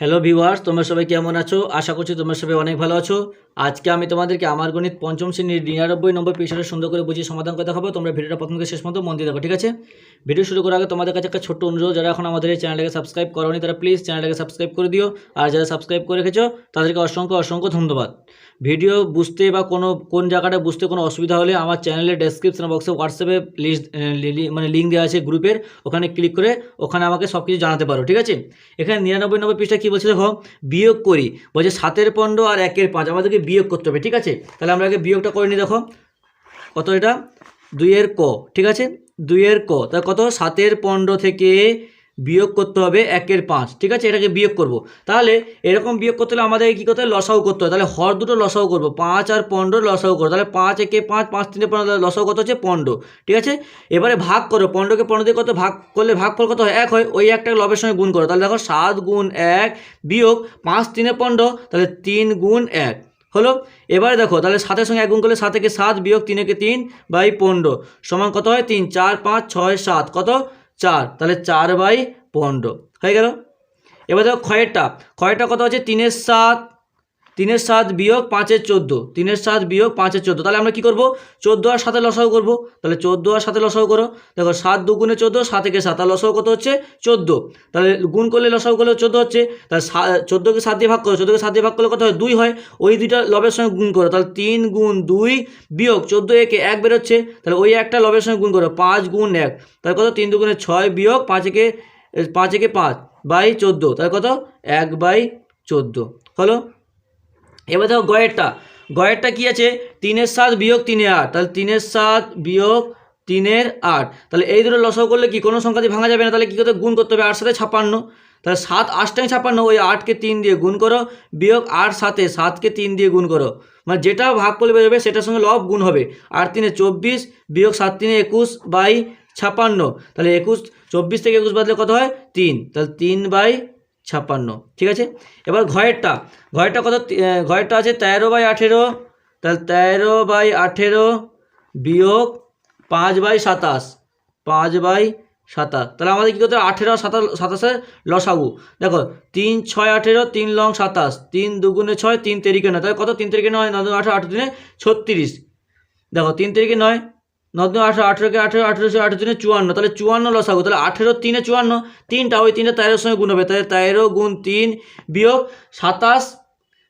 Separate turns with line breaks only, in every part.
Hello viewers তোমরা সবাই কেমন আছো? আশা করছি তোমরা সবাই অনেক ভালো আছো। আজকে আমি তোমাদেরকে আমার গণিত পঞ্চম শ্রেণির নিরানব্বই নম্বর পেশাটা সুন্দর করে বুঝিয়ে সমাধান করে হবে তোমরা ভিডিওটা প্রথম থেকে শেষ পর্যন্ত মন দিয়ে দেখো, ঠিক আছে? ভিডিও শুরু করার আগে তোমাদের কাছে একটা ছোট্ট অনুরোধ, যারা এখন আমাদের এই চ্যানেলটাকে সাবস্ক্রাইব করোনি, তারা প্লিজ চ্যানেলটাকে সাবস্ক্রাইব করে দিও। আর যারা সাবস্ক্রাইব করে রেখেছো, তাদেরকে অসংখ্য অসংখ্য ধন্যবাদ। ভিডিও বুঝতে বা কোনো, কোন জায়গাটা বুঝতে কোনো অসুবিধা হলে আমার চ্যানেলের ডেসক্রিপশন বক্সে হোয়াটসঅ্যাপে লিস্ট মানে লিঙ্ক দেওয়া আছে গ্রুপের ওখানে ক্লিক করে ওখানে আমাকে সব কিছু জানাতে পারো, ঠিক আছে? এখানে নিরানব্বই নম্বর পৃষ্ঠা কী বলছে, দেখো, বিয়োগ করি। বলছে, সাতের পনেরো আর একের পাঁচ। আমাদেরকে বিয়োগ করতে হবে, ঠিক আছে? তাহলে আমরা আগে বিয়োগটা করে নিই, দেখো। কত এটা? দুইয়ের ক, ঠিক আছে? দুইয়ের ক, তাহলে কত? সাতের পনেরো থেকে বিয়োগ করতে হবে একের পাঁচ, ঠিক আছে? এটাকে বিয়োগ করব। তাহলে এরকম বিয়োগ করতে হলে আমাদের কী করতে হবে? লসাও করতে হবে। তাহলে হর দুটো লসাও করব। পাঁচ আর পনেরো লসাও করব। তাহলে পাঁচ একে পাঁচ পাঁচ তিনে পনেরো লসাও কত হচ্ছে পনেরো, ঠিক আছে? এবারে ভাগ করো। পনেরোকে পনেরো দিয়ে কত ভাগ করলে ভাগ ফল কত হয়? এক হয় ওই একটা লবের সঙ্গে গুণ করো। তাহলে দেখো সাত গুণ এক বিয়োগ পাঁচ তিনে পনেরো, তাহলে তিন গুণ এক। হলো? এবারে দেখো, তাহলে সাতের সঙ্গে এক গুণ করলে সাত থেকে সাত বিয়োগ তিন একে তিন বাই পনেরো সমান কত হয়? তিন, চার, পাঁচ, ছয়, সাত। কত? চার, তাহলে চার বাই পনেরো। হয়ে গেল? এবার দেখো ক্ষয়েরটা ক্ষয়েরটা কত আছে? তিনের সাত তিনের সাত বিয়োগ পাঁচের চোদ্দ। তিনের সাত বিয়োগ পাঁচের চোদ্দ। তাহলে আমরা কী করব? চোদ্দ আর সাথে লসাও করব। তাহলে চোদ্দ আর সাথে লসাও করো। দেখো সাত দুগুণে চোদ্দ, সাত থেকে সাত। তাহলে লসাও কত হচ্ছে? চোদ্দ। তাহলে গুণ করলে লসাও করলে চোদ্দ হচ্ছে। তাহলে চোদ্দোকে সাত দিয়ে ভাগ করো। চোদ্দোকে সাত দিয়ে ভাগ করলে কত হয়? দুই হয়। ওই দুইটা লবের সঙ্গে গুণ করো। তাহলে তিন গুণ দুই বিয়োগ চোদ্দ একে এক বেরোচ্ছে। তাহলে ওই একটা লবের সঙ্গে গুণ করো। পাঁচ গুণ এক। তাহলে কত? তিন দুগুণে ছয় বিয়োগ পাঁচ একে পাঁচ একে পাঁচ বাই চোদ্দ। তাহলে কত? এক বাই চোদ্দ। হলো এবার দেখো গয়েরটা। গয়েরটা কি আছে? তিনের সাত বিয়োগ তিনে আট। তাহলে তিনের সাত বিয়োগ তিনের আট। তাহলে এই দুটো লসাও করলে কি? কোনো সংখ্যা দিয়ে ভাঙা যাবে না। তাহলে কী করতে গুণ করতে হবে আট সাথে ছাপান্ন। তাহলে সাত আটটাই ছাপান্ন। ওই আটকে তিন দিয়ে গুণ করো। বিয়োগ আট সাথে সাতকে তিন দিয়ে গুণ করো। মানে যেটা ভাগ করলে বেরোবে, সেটার সঙ্গে লব গুণ হবে। আট তিনে চব্বিশ, বিয়োগ সাত তিনে একুশ বাই ছাপান্ন। তাহলে একুশ, চব্বিশ থেকে একুশ বাদলে কত হয়? তিন। তাহলে তিন বাই ছাপ্পান্ন, ঠিক আছে? এবার ঘয়েরটা ঘয়েরটা কত ঘয়েরটা আছে তেরো বাই আঠেরো, তাহলে তেরো বাই আঠেরো বিয়োগ পাঁচ বাই সাতাশ, পাঁচ বাই সাতাশ, তাহলে আমাদের কী করতে হবে? আঠেরো সাতাশ সাতাশের লসাগু। দেখো, তিন ছয় আঠেরো, তিন লং সাতাশ, তিন দুগুণে ছয়, তিন তেরিকে নয়, তাহলে কত? তিন তেরিকে নয় নয় আঠেরো আঠেরো দিনে ছত্রিশ। দেখো, তিন তারিখে নয় নব্বই আঠেরো আঠেরোকে আঠেরো আঠেরোশো আঠেরো দিনে চুয়ান্ন, তাহলে চুয়ান্ন লসাগু, তাহলে আঠেরো তিনে চুয়ান্ন, তিনটা ওই তিনটা তেরোর সঙ্গে গুণ হবে, তাহলে তেরো গুণ তিন বিয়োগ সাতাশ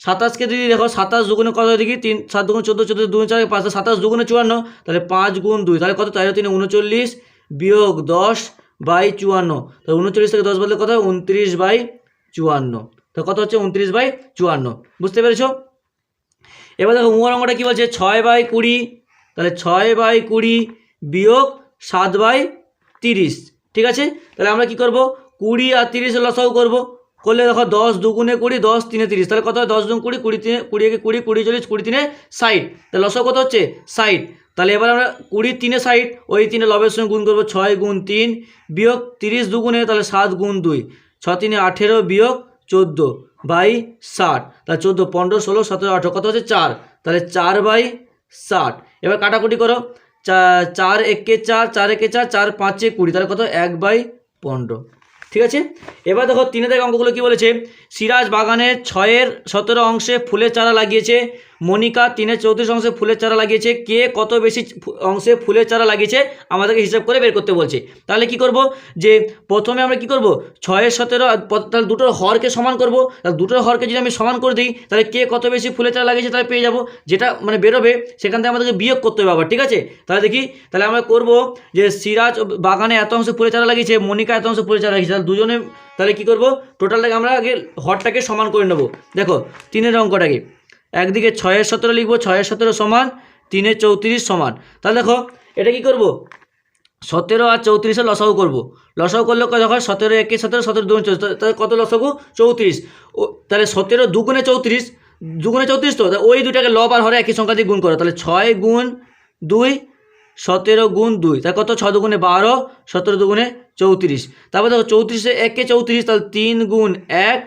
সাতাশকে যদি দেখো, সাতাশ দুগুণে কত দেখি, তিন, সাত দুগুণ চোদ্দ চোদ্দ দুগুণ চার, পাঁচ সাতাশ দুগুণে চুয়ান্ন, তাহলে পাঁচ গুণ দুই, তাহলে কত তেরো তিনে উনচল্লিশ বিয়োগ দশ বাই চুয়ান্ন, তাহলে উনচল্লিশ থেকে দশ বলতে কত হয়? উনত্রিশ বাই চুয়ান্ন, তো কত হচ্ছে, উনত্রিশ বাই চুয়ান্ন, বুঝতে পেরেছ এবার দেখো উমর অঙ্কটা কী বলছে, ছয় বাই কুড়ি তাহলে ছয় বাই কুড়ি বিয়োগ সাত বাই তিরিশ, ঠিক আছে? তাহলে আমরা কি করব? কুড়ি আর তিরিশ লসাও করব। করলে দেখো দশ দুগুণে কুড়ি, দশ তিনে তিরিশ। তাহলে কত হয়? দশ দুগুণ কুড়ি কুড়ি তিনে, কুড়ি একে কুড়ি কুড়ি চল্লিশ, কুড়ি তিনে ষাট। তাহলে লসাও কত হচ্ছে? ষাট। তাহলে এবার আমরা কুড়ি তিনে ষাট, ওই তিনে লবের সঙ্গে গুণ করব ছয় গুণ তিন বিয়োগ তিরিশ দুগুণে, তাহলে সাত গুণ দুই। ছ তিনে আঠেরো বিয়োগ চোদ্দ বাই ষাট। তাহলে চোদ্দ, পনেরো, ষোলো, সতেরো, আঠেরো, কত হচ্ছে? চার। তাহলে চার বাই ষাট। এবার কাটাকুটি করো। চার একে চার চার একে চার চার পাঁচে কুড়ি, তাহলে কত? এক বাই পনেরো। ঠিক আছে? এবার দেখো, তিনে থেকে অঙ্কগুলো কি বলেছে? সিরাজ বাগানের ছয়ের সতেরো অংশে ফুলের চারা লাগিয়েছে। মনিকা তিনের চৌত্রিশ অংশে ফুলের চারা লাগিয়েছে। কে কত বেশি অংশে ফুলের চারা লাগিয়েছে, আমাদেরকে হিসাব করে বের করতে বলছে। তাহলে কি করব? যে প্রথমে আমরা কি করব? ছয়ের সতেরো তাহলে দুটোর হরকে সমান করব। তাহলে দুটোর হরকে যদি আমি সমান করে দিই, তাহলে কে কত বেশি ফুলের চারা লাগিয়েছে তাহলে পেয়ে যাব। যেটা মানে বেরোবে, সেখান থেকে আমাদেরকে বিয়োগ করতে হবে আবার, ঠিক আছে? তাহলে দেখি, তাহলে আমরা করব যে সিরাজ বাগানে এত অংশে ফুলের চারা লাগিয়েছে, মনিকা এত অংশে ফুলের চারা লাগিয়েছে, তাহলে দুজনে, তাহলে কি করব? টোটালটাকে আমরা আগে হরটাকে সমান করে নেব। দেখো, তিনের অঙ্কটাকে। একদিকে ছয়ের সতেরো লিখব ছয়ের সতেরো সমান, তিনে চৌত্রিশ সমান। তাহলে দেখো, এটা কি করব? সতেরো আর চৌত্রিশে লসাগু করব। লসাগু করলে হয়? সতেরো একে সতেরো সতেরো দুগুণে তাহলে কত লসাগু? চৌত্রিশ। ও, তাহলে সতেরো দুগুণে চৌত্রিশ দুগুণে চৌত্রিশ তো? ওই দুটাকে লব আর হরে একই সংখ্যা দিয়ে গুণ করো। তাহলে ছয় গুণ দুই, সতেরো গুণ দুই। তাহলে কত? ছ দুগুণে বারো, সতেরো দুগুণে চৌত্রিশ। তারপর দেখো, চৌত্রিশে একে চৌত্রিশ, তাহলে তিন গুণ এক,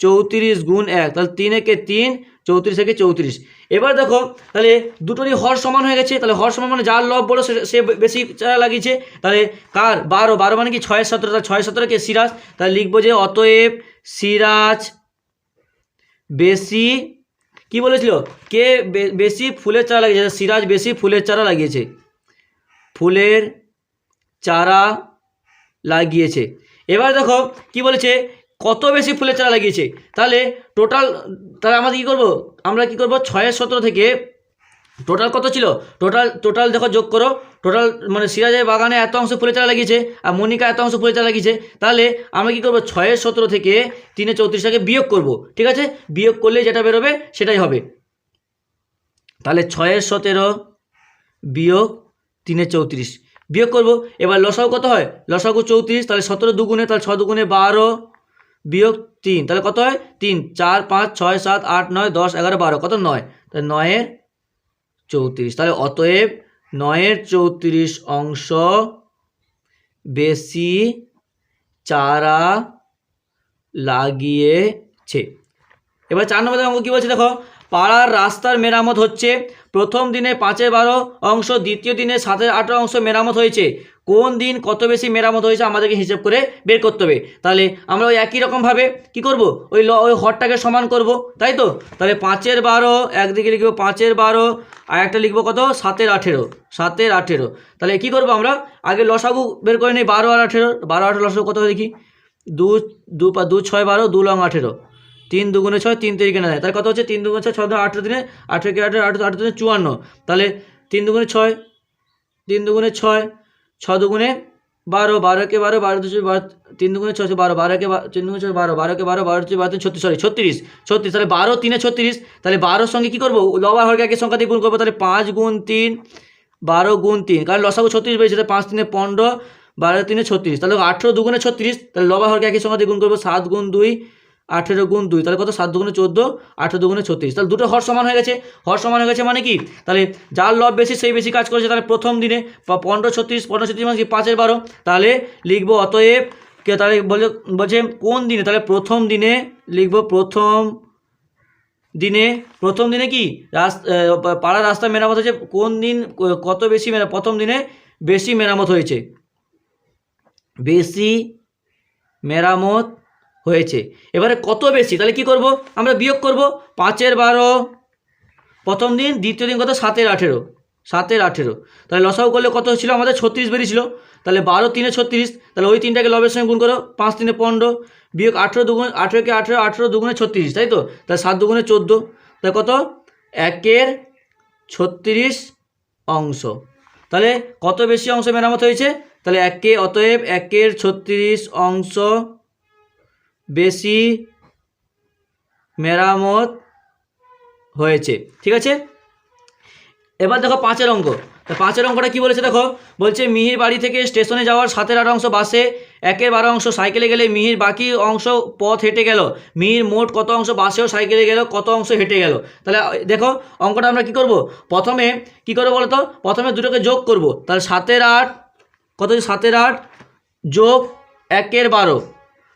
চৌত্রিশ গুণ এক। তাহলে তিন একে তিন চৌত্রিশ থেকে চৌত্রিশ। এবার দেখো, তাহলে দুটোরই হর সমান হয়ে গেছে। তাহলে হর সমান মানে যার লব বড় সে- বেশি চারা লাগিয়েছে, তাহলে কার? বারো। বারো মানে কি? ছয় সতেরো। তাহলে ছয় সতেরোকে সিরাজ? তাহলে লিখব যে অতএব সিরাজ বেশি, কি বলেছিল? কে বেশি ফুলের চারা লাগিয়েছে? সিরাজ বেশি ফুলের চারা লাগিয়েছে। ফুলের চারা লাগিয়েছে। এবার দেখো, কি বলেছে? কত বেশি ফুলের চারা লাগিয়েছে? তাহলে টোটাল তাহলে আমাদের কী করব? আমরা কি করব? ছয়ের সতেরো থেকে টোটাল কত ছিল? টোটাল টোটাল দেখো যোগ করো। টোটাল মানে সিরাজের বাগানে এত অংশ ফুলের চারা লাগিয়েছে আর মনিকা এত অংশ ফুলের চারা লাগিয়েছে। তাহলে আমরা কি করব? ছয়ের সতেরো থেকে তিনে চৌত্রিশটাকে বিয়োগ করব। ঠিক আছে? বিয়োগ করলে যেটা বেরোবে সেটাই হবে। তাহলে ছয়ের সতেরো বিয়োগ তিনে চৌত্রিশ। বিয়োগ করব। এবার লসাগু কত হয়? লসাগু চৌত্রিশ, তাহলে সতেরো দুগুণে, তাহলে ছ দুগুণে বারো বিয়োগ তিন, তাহলে কত হয়? তিন, চার, পাঁচ, ছয়, সাত, আট, নয়, দশ, এগারো, বারো, কত? নয়। তাহলে নয়ের চৌত্রিশ। তাহলে অতএব নয়ের চৌত্রিশ অংশ বেশি চারা লাগিয়েছে। এবার চার নম্বর অঙ্ক কী বলছে দেখো? পাড়ার রাস্তার মেরামত হচ্ছে। প্রথম দিনে পাঁচের বারো অংশ, দ্বিতীয় দিনে সাতের আঠারো অংশ মেরামত হয়েছে। কোন দিন কত বেশি মেরামত হয়েছে আমাদেরকে হিসেব করে বের করতে হবে। তাহলে আমরা ওই একই রকমভাবে কি করব? ওই ল, ওই হরটাকে সমান করব, তাই তো? তাহলে পাঁচের বারো, একদিকে লিখব পাঁচের বারো, আর একটা লিখব কত? সাতের আঠেরো সাতের আঠেরো। তাহলে কি করব আমরা? আগে লসাগু বের করে নিই, বারো আর আঠেরো, বারো আঠেরো লসাগু কত দেখি? দু দু পা- দু ছয় বারো, দু লং আঠেরো। তিন দুগুণে ছয়, তিন তারিখে না তাহলে কত হচ্ছে? তিন দুগুণে ছয় ছয় আঠেরো দিনে আঠেরো আঠেরো আঠেরো আঠেরো দিনে চুয়ান্ন। তাহলে তিন দুগুণে ছয়, তিন দুগুণে ছয় ছ দুগুণে বারো, বারোকে বারো বারো দুশো বারো, তিন দুগুণে ছশো বারো, বারোকে তিন দুগুণে ছয়, বারো, বারোকে বারো বারো দুশো বারো, তিন, ছত্রিশ সরি ছত্রিশ ছত্রিশ, তাহলে বারো, তিনে ছত্রিশ, তাহলে বারোর সঙ্গে কী করব? লবার হরকে একই সংখ্যা দিয়ে গুণ করব, তাহলে পাঁচ গুণ তিন, বারো গুণ তিন, কারণ লসাগু ছত্রিশ বেরিয়েছে তাহলে পাঁচ তিনে পনেরো, বারো তিনে ছত্রিশ, তাহলে আঠেরো দুগুণে ছত্রিশ, তাহলে লবার হরকে একই সংখ্যা দিয়ে গুণ করব, সাত গুণ দুই আঠেরো গুণ দুই, তাহলে কত? সাত দুগুণে চোদ্দ, আঠেরো দুগুণে ছত্রিশ। তাহলে দুটো হর সমান হয়ে গেছে। হর সমান হয়ে গেছে মানে কি? তাহলে যার লব বেশি, সেই বেশি কাজ করেছে তাহলে প্রথম দিনে পনেরো ছত্রিশ পনেরো ছত্রিশ মানে কি? পাঁচের বারো। তাহলে লিখব অতএব কে তাহলে বলে বলছে কোন দিনে? তাহলে প্রথম দিনে লিখব প্রথম দিনে প্রথম দিনে কি? রাস্তা পাড়ার রাস্তা মেরামত হয়েছে। কোন দিন কত বেশি মেরা প্রথম দিনে বেশি মেরামত হয়েছে? বেশি মেরামত হয়েছে। এবারে কত বেশি? তাহলে কি করব? আমরা বিয়োগ করব পাঁচের বারো। প্রথম দিন, দ্বিতীয় দিন কত? সাতের আঠেরো। সাতের আঠেরো। তাহলে লসাও করলে কত ছিল? আমাদের ছত্রিশ বেরিয়েছিল তাহলে বারো তিনে ছত্রিশ। তাহলে ওই তিনটাকে লবের সঙ্গে গুণ করো। পাঁচ তিনে পনেরো। বিয়োগ আঠেরো দুগুণ, আঠেরোকে আঠেরো আঠেরো দুগুণে ছত্রিশ। তাই তো? তাহলে সাত দুগুণে চোদ্দ। তাহলে কত? একের ছত্রিশ অংশ। তাহলে কত বেশি অংশ মেরামত হয়েছে? তাহলে একে, অতএব একের ছত্রিশ অংশ বেশি মেরামত হয়েছে, ঠিক আছে? এবার দেখো পাঁচের অঙ্ক। পাঁচের অঙ্কটা কি বলেছে দেখো? বলছে মিহির বাড়ি থেকে স্টেশনে যাওয়ার সাতের আট অংশ বাসে একের বারো অংশ সাইকেলে গেলে মিহির বাকি অংশ পথ হেঁটে গেল। মিহির মোট কত অংশ বাসেও সাইকেলে গেল, কত অংশ হেঁটে গেল? তাহলে দেখো অঙ্কটা আমরা কি করব? প্রথমে কি করব বলতো? প্রথমে দুটোকে যোগ করব। তাহলে সাতের আট, কত সাতের আট যোগ একের বারো।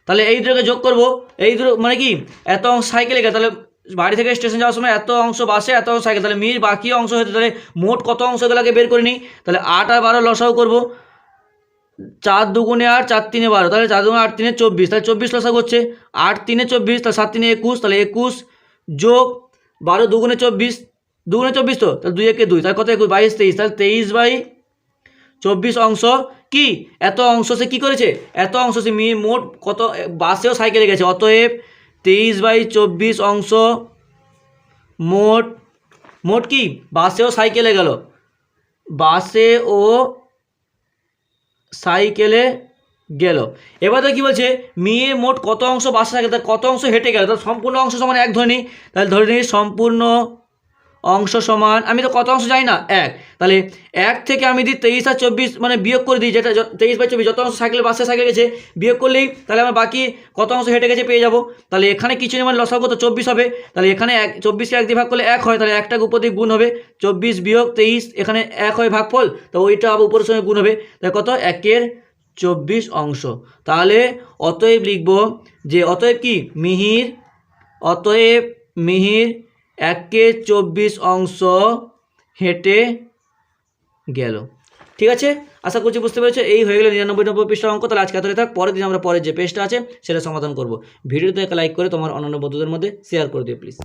তাহলে এই দুটোকে যোগ করব। এই দুটো মানে কি? এত অংশ সাইকেলে গেলে তাহলে বাড়ি থেকে স্টেশন যাওয়ার সময় এত অংশ বাসে এত অংশ সাইকেল তাহলে মির বাকি অংশ হতে, তাহলে মোট কত অংশ অংশগুলোকে বের করে নিই তাহলে আট আর বারো লসাও করব। চার দুগুণে আট, চার তিনে বারো, তাহলে চার দুগুণে আট তিনে চব্বিশ, তাহলে চব্বিশ লসা করছে আট তিনে চব্বিশ, তাহলে সাত তিনে একুশ, তাহলে একুশ যোগ বারো দুগুণে চব্বিশ দুগুণে চব্বিশ তো? তাহলে দুই একে দুই, তাহলে কত একুশ? বাইশ তেইশ, তাহলে তেইশ বাই চব্বিশ অংশ কি? এত অংশ সে কী করেছে? এত অংশ সে মোট কত, বাসেও সাইকেলে গেছে। অতএব তেইশ বাই চব্বিশ অংশ মোট মোট কি? বাসেও সাইকেলে গেল। বাসে ও সাইকেলে গেল। এবার তো কী বলছে? মেয়ে মোট কত অংশ বাসে থাকে? তার কত অংশ হেঁটে গেল? তার সম্পূর্ণ অংশ সমান এক ধরে নিই তাহলে ধরে নিই সম্পূর্ণ অংশ সমান, আমি তো কত অংশ জানি না, এক। তাহলে এক থেকে আমি দিই তেইশ আর চব্বিশ মানে বিয়োগ করে দিই, যেটা তেইশ বাই চব্বিশ, যত অংশ সাইকেলে বাসে সাইকেল গেছে, বিয়োগ করলেই তাহলে আমার বাকি কত অংশ হেঁটে গেছে পেয়ে যাব। তাহলে এখানে কিছু নেই মানে লসাগু তো চব্বিশ হবে। তাহলে এখানে এক, চব্বিশকে এক দিয়ে ভাগ করলে এক হয়, তাহলে একটা উপর দিয়ে গুণ হবে। চব্বিশ বিয়োগ তেইশ, এখানে এক হয় ভাগফল, তো ওইটা আবার উপরের সঙ্গে গুণ হবে। তাহলে কত? একের চব্বিশ অংশ। তাহলে অতএব লিখব যে অতএব কি? মিহির, অতএব মিহির একে চব্বিশ অংশ হেঁটে গেল। ঠিক আছে? আশা করছি বুঝতে পেরেছ? এই হয়ে গেলে নিরানব্বই নব্বই পৃষ্ঠার অঙ্ক। তাহলে আজকে থাক, পরের দিন আমরা পরের যে পেজটা আছে, সেটা সমাধান করব। ভিডিওতে লাইক করে তোমার অন্যান্য বন্ধুদের মধ্যে শেয়ার করে দিও প্লিজ